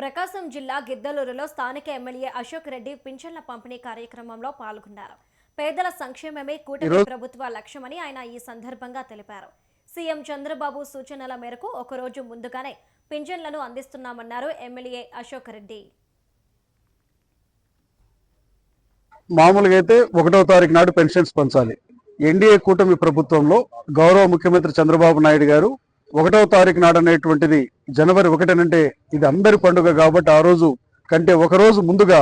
ప్రకాశం జిల్లా గిద్దలూరులో స్థానిక ఎమ్మెల్యే అశోక్ రెడ్డి పింఛన్ల పంపిణీ కార్యక్రమంలో పాల్గొన్నారు. పేదల సంక్షేమమే కూటమి ప్రభుత్వ లక్ష్యమని ఆయన ఈ సందర్భంగా తెలిపారు. సీఎం చంద్రబాబు సూచనల మేరకు ఒకరోజు ముందుగానే పింఛన్లను అందిస్తున్నామన్నారు ఎమ్మెల్యే అశోక్ రెడ్డి. మామూలుగా అయితే ఒకటో తారీఖు నాడు పెన్షన్స్ పంచాలి. ఎన్డీఏ కూటమి ప్రభుత్వంలో గౌరవ ముఖ్యమంత్రి చంద్రబాబు నాయుడు గారు ఒకటో తారీఖు నాడు అనేటువంటిది జనవరి ఒకటినంటే ఇది అందరి పండుగ కాబట్టి ఆ రోజు కంటే ఒకరోజు ముందుగా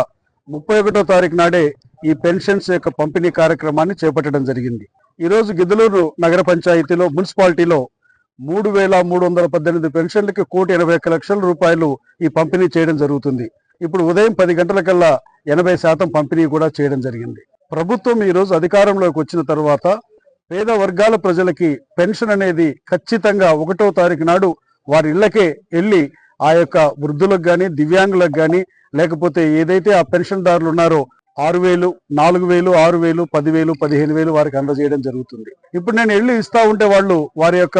ముప్పై ఒకటో తారీఖు నాడే ఈ పెన్షన్స్ యొక్క పంపిణీ కార్యక్రమాన్ని చేపట్టడం జరిగింది. ఈరోజు గిద్దలూరు నగర పంచాయతీలో మున్సిపాలిటీలో మూడు వేల మూడు వందల పద్దెనిమిది పెన్షన్లకి కోటి ఎనభై ఒక్క లక్షల రూపాయలు ఈ పంపిణీ చేయడం జరుగుతుంది. ఇప్పుడు ఉదయం పది గంటలకల్లా ఎనభై శాతం పంపిణీ కూడా చేయడం జరిగింది. ప్రభుత్వం ఈ రోజు అధికారంలోకి వచ్చిన తర్వాత పేద వర్గాల ప్రజలకి పెన్షన్ అనేది ఖచ్చితంగా ఒకటో తారీఖు నాడు వారి ఇళ్ళకే వెళ్ళి ఆ యొక్క వృద్ధులకు కానీ దివ్యాంగులకు కానీ లేకపోతే ఏదైతే ఆ పెన్షన్దారులు ఉన్నారో ఆరు వేలు నాలుగు వేలు ఆరు వేలు పదివేలు పదిహేను వేలు వారికి అందజేయడం జరుగుతుంది. ఇప్పుడు నేను వెళ్ళి ఇస్తా ఉంటే వాళ్ళు వారి యొక్క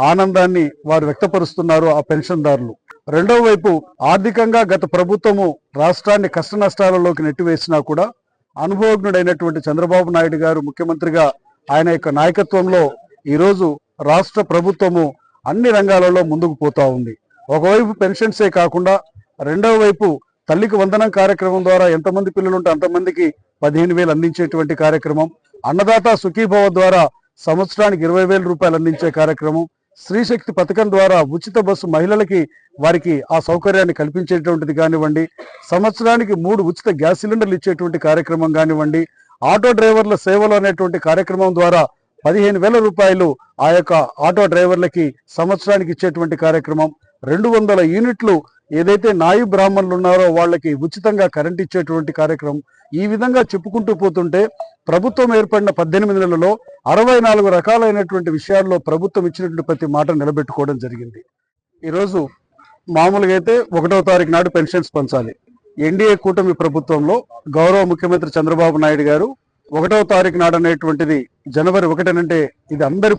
ఆనందాన్ని వారు వ్యక్తపరుస్తున్నారు ఆ పెన్షన్దారులు రెండవ వైపు ఆర్థికంగా గత ప్రభుత్వము రాష్ట్రాన్ని కష్ట నష్టాలలోకి నెట్టివేసినా కూడా అనుభవజ్ఞుడైనటువంటి చంద్రబాబు నాయుడు గారు ముఖ్యమంత్రిగా ఆయన యొక్క నాయకత్వంలో ఈరోజు రాష్ట్ర ప్రభుత్వము అన్ని రంగాలలో ముందుకు పోతా ఉంది. ఒకవైపు పెన్షన్సే కాకుండా రెండవ వైపు తల్లికి వందనం కార్యక్రమం ద్వారా ఎంతమంది పిల్లలు ఉంటే అంతమందికి పదిహేను వేలు అందించేటువంటి కార్యక్రమం అన్నదాత సుఖీభవ ద్వారా సంవత్సరానికి ఇరవై వేల రూపాయలు అందించే కార్యక్రమం స్త్రీశక్తి పథకం ద్వారా ఉచిత బస్సు మహిళలకి వారికి ఆ సౌకర్యాన్ని కల్పించేటువంటిది కానివ్వండి సంవత్సరానికి మూడు ఉచిత గ్యాస్ సిలిండర్లు ఇచ్చేటువంటి కార్యక్రమం కానివ్వండి ఆటో డ్రైవర్ల సేవలు అనేటువంటి కార్యక్రమం ద్వారా పదిహేను వేల రూపాయలు ఆ యొక్క ఆటో డ్రైవర్లకి సంవత్సరానికి ఇచ్చేటువంటి కార్యక్రమం. రెండు వందల యూనిట్లు ఏదైతే నాయు బ్రాహ్మణులు ఉన్నారో వాళ్ళకి ఉచితంగా కరెంట్ ఇచ్చేటువంటి కార్యక్రమం. ఈ విధంగా చెప్పుకుంటూ పోతుంటే ప్రభుత్వం ఏర్పడిన పద్దెనిమిది నెలలో అరవై నాలుగు రకాలైనటువంటి విషయాల్లో ప్రభుత్వం ఇచ్చినటువంటి ప్రతి మాట నిలబెట్టుకోవడం జరిగింది. ఈరోజు మామూలుగా అయితే ఒకటో తారీఖు నాడు పెన్షన్స్ పంచాలి. ఎన్డీఏ కూటమి ప్రభుత్వంలో గౌరవ ముఖ్యమంత్రి చంద్రబాబు నాయుడు గారు ఒకటవ తారీఖు నాడు అనేటువంటిది జనవరి ఒకటినంటే ఇది అందరి